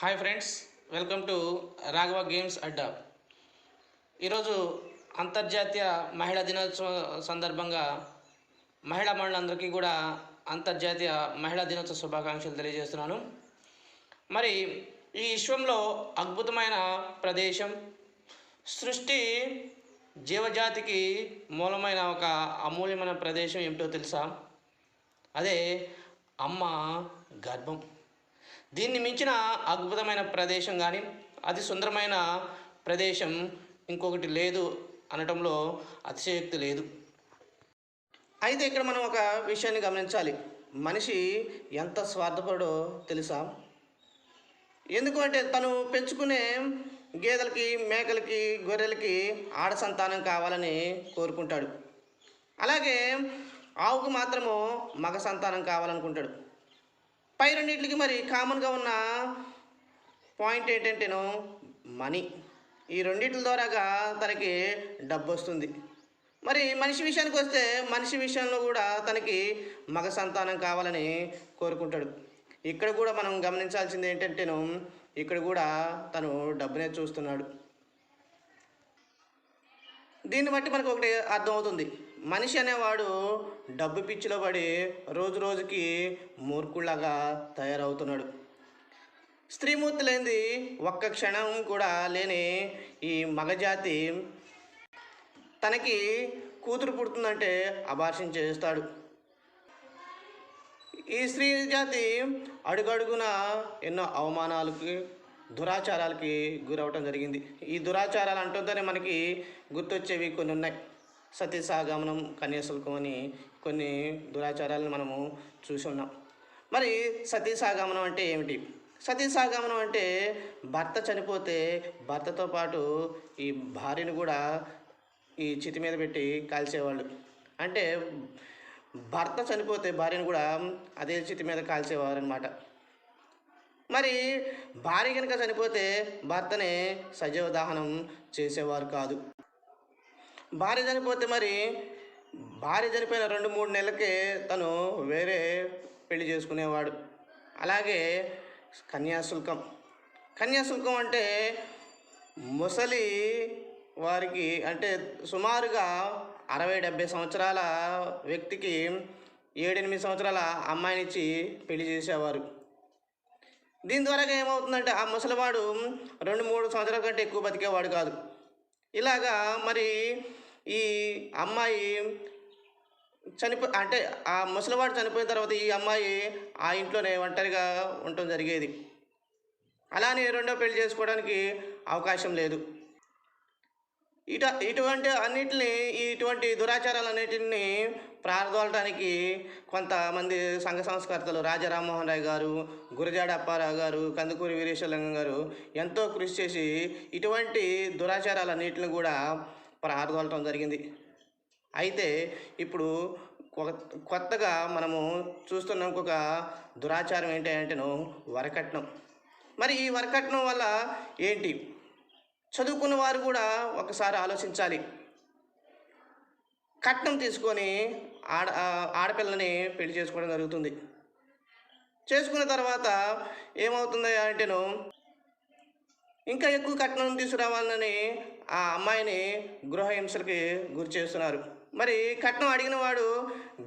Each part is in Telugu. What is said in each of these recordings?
Hi friends welcome to Raghava games Adda. ఈరోజు అంతర్జాతీయ మహిళా దినోత్సవం సందర్భంగా మహిళా మండలందరికీ కూడా అంతర్జాతీయ మహిళా దినోత్సవ శుభాకాంక్షలు తెలియజేస్తున్నాను. మరి ఈ విశ్వంలో అద్భుతమైన ప్రదేశం సృష్టి జీవజాతికి మూలమైన ఒక అమూల్యమైన ప్రదేశం ఏమిటో తెలుసా? అదే అమ్మ గర్భం. దీన్ని మించిన అద్భుతమైన ప్రదేశం కానీ అతి సుందరమైన ప్రదేశం ఇంకొకటి లేదు అనటంలో అతిశయోక్తి లేదు. అయితే ఇక్కడ మనం ఒక విషయాన్ని గమనించాలి. మనిషి ఎంత స్వార్థపడో తెలుసా? ఎందుకంటే తను పెంచుకునే గేదెలకి మేకలకి గొర్రెలకి ఆడ సంతానం కావాలని కోరుకుంటాడు. అలాగే ఆవుకు మాత్రము మగ సంతానం కావాలనుకుంటాడు. పై రెండింటికి మరి కామన్గా ఉన్న పాయింట్ ఏంటంటేను మనీ ఈ రెండింటి ద్వారాగా తనకి డబ్బు వస్తుంది. మరి మనిషి విషయానికి వస్తే మనిషి విషయంలో కూడా తనకి మగ సంతానం కావాలని కోరుకుంటాడు. ఇక్కడ కూడా మనం గమనించాల్సింది ఏంటంటేను ఇక్కడ కూడా తను డబ్బునే చూస్తున్నాడు. దీన్ని బట్టి మనకు ఒకటి అర్థమవుతుంది. మనిషి అనేవాడు డబ్బు పిచ్చిలో పడి రోజు రోజుకి మూర్ఖుళ్ళగా తయారవుతున్నాడు. స్త్రీమూర్తి లేనిది ఒక్క క్షణం కూడా లేని ఈ మగజాతి తనకి కూతురు పుడుతుందంటే అబార్షణ చేస్తాడు. ఈ స్త్రీ జాతి అడుగడుగున ఎన్నో అవమానాలకి దురాచారాలకి గురవటం జరిగింది. ఈ దురాచారాలు అంటుందని మనకి గుర్తొచ్చేవి కొన్ని ఉన్నాయి. సతీసాగమనం కన్యాశుల్కం అని కొన్ని దురాచారాలను మనము చూసి ఉన్నాం. మరి సతీసాగమనం అంటే ఏమిటి? సతీసాగమనం అంటే భర్త చనిపోతే భర్తతో పాటు ఈ భార్యను కూడా ఈ చితి మీద పెట్టి కాల్చేవాళ్ళు. అంటే భర్త చనిపోతే భార్యను కూడా అదే చితి మీద కాల్చేవారనమాట మరి భార్య కనుక చనిపోతే భర్తనే సజీవ దహనం చేసేవారు కాదు. భార్య చనిపోతే మరి భార్య చనిపోయిన రెండు మూడు నెలలకే తను వేరే పెళ్ళి చేసుకునేవాడు. అలాగే కన్యాశుల్కం. కన్యాశుల్కం అంటే ముసలి వారికి అంటే సుమారుగా అరవై డెబ్బై సంవత్సరాల వ్యక్తికి ఏడెనిమిది సంవత్సరాల అమ్మాయినిచ్చి పెళ్ళి చేసేవారు. దీని ద్వారా ఏమవుతుందంటే ఆ ముసలివాడు రెండు మూడు సంవత్సరాల కంటే ఎక్కువ బతికేవాడు కాదు. ఇలాగా మరి ఈ అమ్మాయి చనిపో అంటే ఆ ముసలివాడు చనిపోయిన తర్వాత ఈ అమ్మాయి ఆ ఇంట్లోనే ఒంటరిగా ఉండటం జరిగేది. అలానే రెండో పెళ్ళి చేసుకోవడానికి అవకాశం లేదు. ఇట ఇటువంటి అన్నిటిని ఇటువంటి దురాచారాలన్నిటిని ప్రారదోలటానికి కొంతమంది సంఘ సంస్కర్తలు రాజా రామ్మోహన్ రాయ్ గారు గురజాడ అప్పారావు గారు కందుకూరి వీరేశ్వరంగం గారు ఎంతో కృషి చేసి ఇటువంటి దురాచారాలన్నిటిని కూడా ప్రారదోలటం జరిగింది. అయితే ఇప్పుడు కొత్తగా మనము చూస్తున్న ఇంకొక దురాచారం ఏంటి అంటేను వరకట్నం. మరి ఈ వరకట్నం వల్ల ఏంటి? చదువుకున్న వారు కూడా ఒకసారి ఆలోచించాలి. కట్నం తీసుకొని ఆడ ఆడపిల్లని పెళ్ళి చేసుకోవడం జరుగుతుంది. చేసుకున్న తర్వాత ఏమవుతుంది అంటేను ఇంకా ఎక్కువ కట్నం తీసుకురావాలని ఆ అమ్మాయిని గృహహింసలకి గురి చేస్తున్నారు. మరి కట్నం అడిగిన వాడు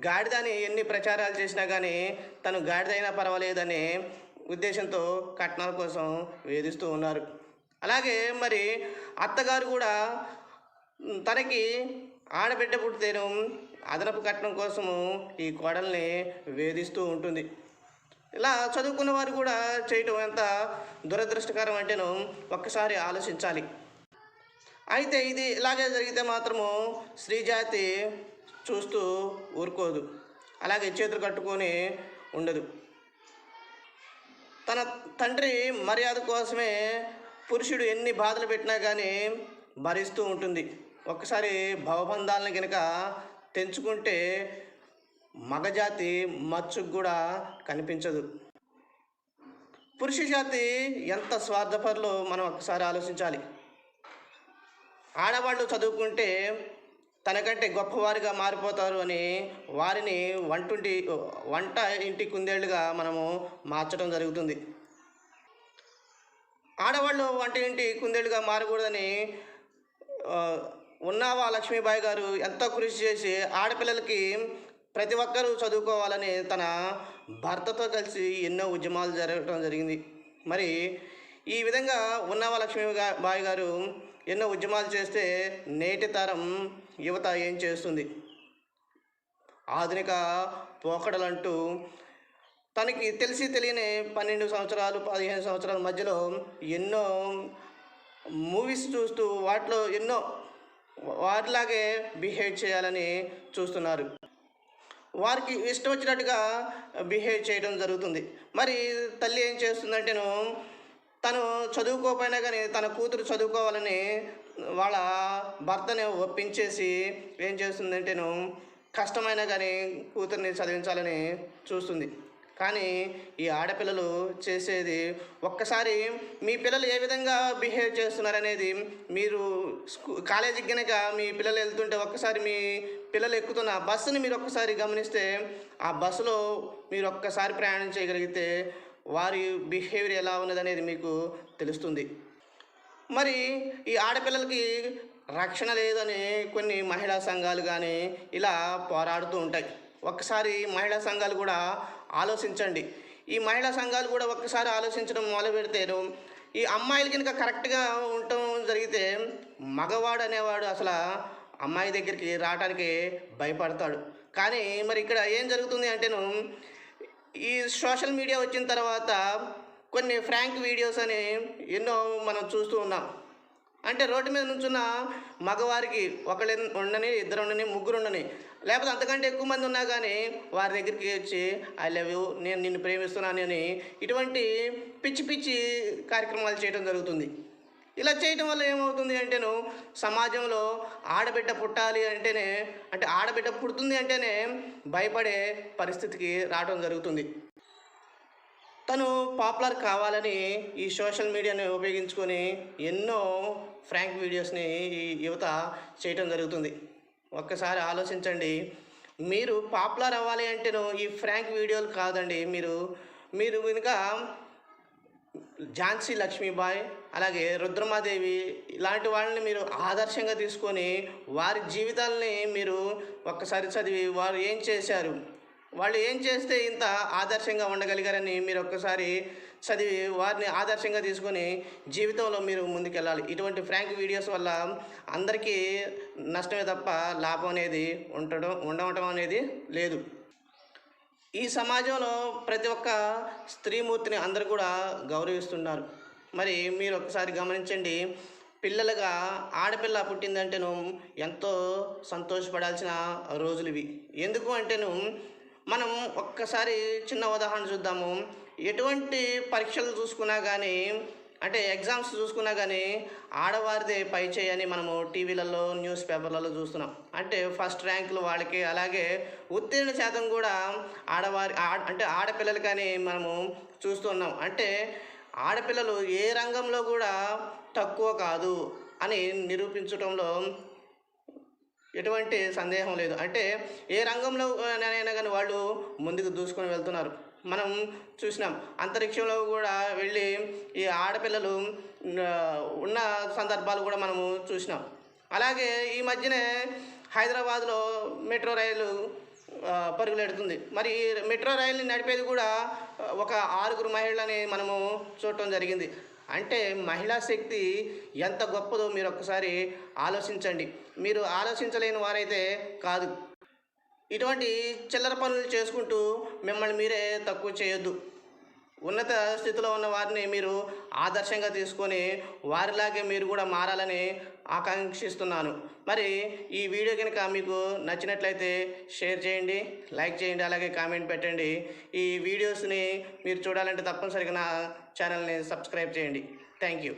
గాడిదని ఎన్ని ప్రచారాలు చేసినా కానీ తను గాడిదైనా పర్వాలేదనే ఉద్దేశంతో కట్నాల కోసం వేధిస్తూ ఉన్నారు. అలాగే మరి అత్తగారు కూడా తనకి ఆడబిడ్డ పుట్టితేను అదనపు కట్నం కోసము ఈ కోడల్ని వేధిస్తూ ఉంటుంది. ఇలా చదువుకున్న వారు కూడా చేయటం ఎంత దురదృష్టకరం అంటేను ఒక్కసారి ఆలోచించాలి. అయితే ఇది ఇలాగే జరిగితే మాత్రము స్త్రీ జాతి చూస్తూ ఊరుకోదు. అలాగే చేతులు కట్టుకొని ఉండదు. తన తండ్రి మర్యాద కోసమే పురుషుడు ఎన్ని బాధలు పెట్టినా కానీ భరిస్తూ ఉంటుంది. ఒక్కసారి భవబంధాలను కనుక తెంచుకుంటే మగజాతి మచ్చుకు కూడా కనిపించదు. పురుష జాతి ఎంత స్వార్థపరులో మనం ఒకసారి ఆలోచించాలి. ఆడవాళ్ళు చదువుకుంటే తనకంటే గొప్పవారిగా మారిపోతారు అని వారిని వంటుంటి వంట ఇంటి కుందేళ్ళుగా మనము మార్చడం జరుగుతుంది. ఆడవాళ్ళు వంట ఇంటి కుందేళ్ళుగా మారకూడదని ఉన్నావా లక్ష్మీబాయి గారు ఎంతో కృషి చేసి ఆడపిల్లలకి ప్రతి ఒక్కరూ చదువుకోవాలని తన భర్తతో కలిసి ఎన్నో ఉద్యమాలు జరగడం జరిగింది. మరి ఈ విధంగా ఉన్నవ లక్ష్మీ బాయి గారు ఎన్నో ఉద్యమాలు చేస్తే నేటి తరం యువత ఏం చేస్తుంది? ఆధునిక పోకడలంటూ తనకి తెలిసి తెలియని పన్నెండు సంవత్సరాలు పదిహేను సంవత్సరాల మధ్యలో ఎన్నో మూవీస్ చూస్తూ వాటిలో ఎన్నో వాటిలాగే బిహేవ్ చేయాలని చూస్తున్నారు. వారికి ఇష్టం వచ్చినట్టుగా బిహేవ్ చేయడం జరుగుతుంది. మరి తల్లి ఏం చేస్తుందంటేను తను చదువుకోకపోయినా కానీ తన కూతురు చదువుకోవాలని వాళ్ళ భర్తని ఒప్పించేసి ఏం చేస్తుందంటేను కష్టమైనా కానీ కూతుర్ని చదివించాలని చూస్తుంది. కానీ ఈ ఆడపిల్లలు చేసేది ఒక్కసారి మీ పిల్లలు ఏ విధంగా బిహేవ్ చేస్తున్నారనేది మీరు స్కూ కాలేజీకి కనుక మీ పిల్లలు వెళ్తుంటే ఒక్కసారి మీ పిల్లలు ఎక్కుతున్న బస్సుని మీరు ఒక్కసారి గమనిస్తే ఆ బస్సులో మీరు ఒక్కసారి ప్రయాణం చేయగలిగితే వారి బిహేవియర్ ఎలా ఉన్నదనేది మీకు తెలుస్తుంది. మరి ఈ ఆడపిల్లలకి రక్షణ లేదని కొన్ని మహిళా సంఘాలు కానీ ఇలా పోరాడుతూ ఉంటాయి. ఒక్కసారి మహిళా సంఘాలు కూడా ఆలోచించండి. ఈ మహిళా సంఘాలు కూడా ఒక్కసారి ఆలోచించడం మొదలు పెడితేను ఈ అమ్మాయిలు కనుక కరెక్ట్గా ఉండటం జరిగితే మగవాడు అనేవాడు అసలు అమ్మాయి దగ్గరికి రావడానికి భయపడతాడు. కానీ మరి ఇక్కడ ఏం జరుగుతుంది అంటేను ఈ సోషల్ మీడియా వచ్చిన తర్వాత కొన్ని ఫ్రాంక్ వీడియోస్ అని ఎన్నో మనం చూస్తూ ఉన్నాం. అంటే రోడ్డు మీద నుంచున్న మగవారికి ఒకళ్ళు ఉండని ఇద్దరు ఉండని ముగ్గురు ఉండని లేకపోతే అంతకంటే ఎక్కువ మంది ఉన్నా కానీ వారి దగ్గరికి వచ్చి ఐ లవ్ యూ నేను నిన్ను ప్రేమిస్తున్నాను అని ఇటువంటి పిచ్చి పిచ్చి కార్యక్రమాలు చేయడం జరుగుతుంది. ఇలా చేయటం వల్ల ఏమవుతుంది అంటేను సమాజంలో ఆడబిడ్డ పుట్టాలి అంటేనే అంటే ఆడబిడ్డ పుడుతుంది అంటేనే భయపడే పరిస్థితికి రావడం జరుగుతుంది. తను పాపులర్ కావాలని ఈ సోషల్ మీడియాని ఉపయోగించుకొని ఎన్నో ఫ్రాంక్ వీడియోస్ని ఈ యువత చేయటం జరుగుతుంది. ఒక్కసారి ఆలోచించండి. మీరు పాపులర్ అవ్వాలి అంటేను ఈ ఫ్రాంక్ వీడియోలు కాదండి. మీరు మీరు కనుక ఝాన్సీ లక్ష్మీబాయ్ అలాగే రుద్రమాదేవి ఇలాంటి వాళ్ళని మీరు ఆదర్శంగా తీసుకొని వారి జీవితాలని మీరు ఒక్కసారి చదివి వారు ఏం చేశారు? వాళ్ళు ఏం చేస్తే ఇంత ఆదర్శంగా ఉండగలిగారని మీరు ఒక్కసారి చదివి వారిని ఆదర్శంగా తీసుకొని జీవితంలో మీరు ముందుకెళ్ళాలి. ఇటువంటి ఫ్రాంక్ వీడియోస్ వల్ల అందరికీ నష్టమే తప్ప లాభం అనేది ఉండడం ఉండటం అనేది లేదు. ఈ సమాజంలో ప్రతి ఒక్క స్త్రీమూర్తిని అందరూ కూడా గౌరవిస్తున్నారు. మరి మీరు ఒకసారి గమనించండి పిల్లలుగా ఆడపిల్ల పుట్టిందంటేను ఎంతో సంతోషపడాల్సిన రోజులు ఇవి. ఎందుకు అంటేను మనం ఒక్కసారి చిన్న ఉదాహరణ చూద్దాము. ఎటువంటి పరీక్షలు చూసుకున్నా కానీ అంటే ఎగ్జామ్స్ చూసుకున్నా కానీ ఆడవారిదే పై చేయని మనము టీవీలలో న్యూస్ పేపర్లలో చూస్తున్నాం. అంటే ఫస్ట్ ర్యాంకులు వాళ్ళకి అలాగే ఉత్తీర్ణ శాతం కూడా ఆడవారి అంటే ఆడపిల్లలు కానీ మనము చూస్తున్నాం అంటే ఆడపిల్లలు ఏ రంగంలో కూడా తక్కువ కాదు అని నిరూపించడంలో ఎటువంటి సందేహం లేదు. అంటే ఏ రంగంలో అయినా కానీ వాళ్ళు ముందుకు దూసుకొని వెళ్తున్నారు. మనం చూసినాం. అంతరిక్షంలో కూడా వెళ్ళి ఈ ఆడపిల్లలు ఉన్న సందర్భాలు కూడా మనము చూసినాం. అలాగే ఈ మధ్యనే హైదరాబాద్లో మెట్రో రైలు పరుగులెడుతుంది మరి ఈ మెట్రో రైలుని నడిపేది కూడా ఒక ఆరుగురు మహిళలని మనము చూడటం జరిగింది. అంటే మహిళా శక్తి ఎంత గొప్పదో మీరు ఒక్కసారి ఆలోచించండి. మీరు ఆలోచించలేని వారైతే కాదు. ఇటువంటి చిల్లర పనులు చేసుకుంటూ మిమ్మల్ని మీరే తక్కువ చేయొద్దు. ఉన్నత స్థితిలో ఉన్న వారిని మీరు ఆదర్శంగా తీసుకొని వారిలాగే మీరు కూడా మారాలని ఆకాంక్షిస్తున్నాను. మరి ఈ వీడియో కనుక మీకు నచ్చినట్లయితే షేర్ చేయండి లైక్ చేయండి అలాగే కామెంట్ పెట్టండి. ఈ వీడియోస్ని మీరు చూడాలంటే తప్పనిసరిగా నా ఛానల్ని సబ్స్క్రైబ్ చేయండి. Thank you.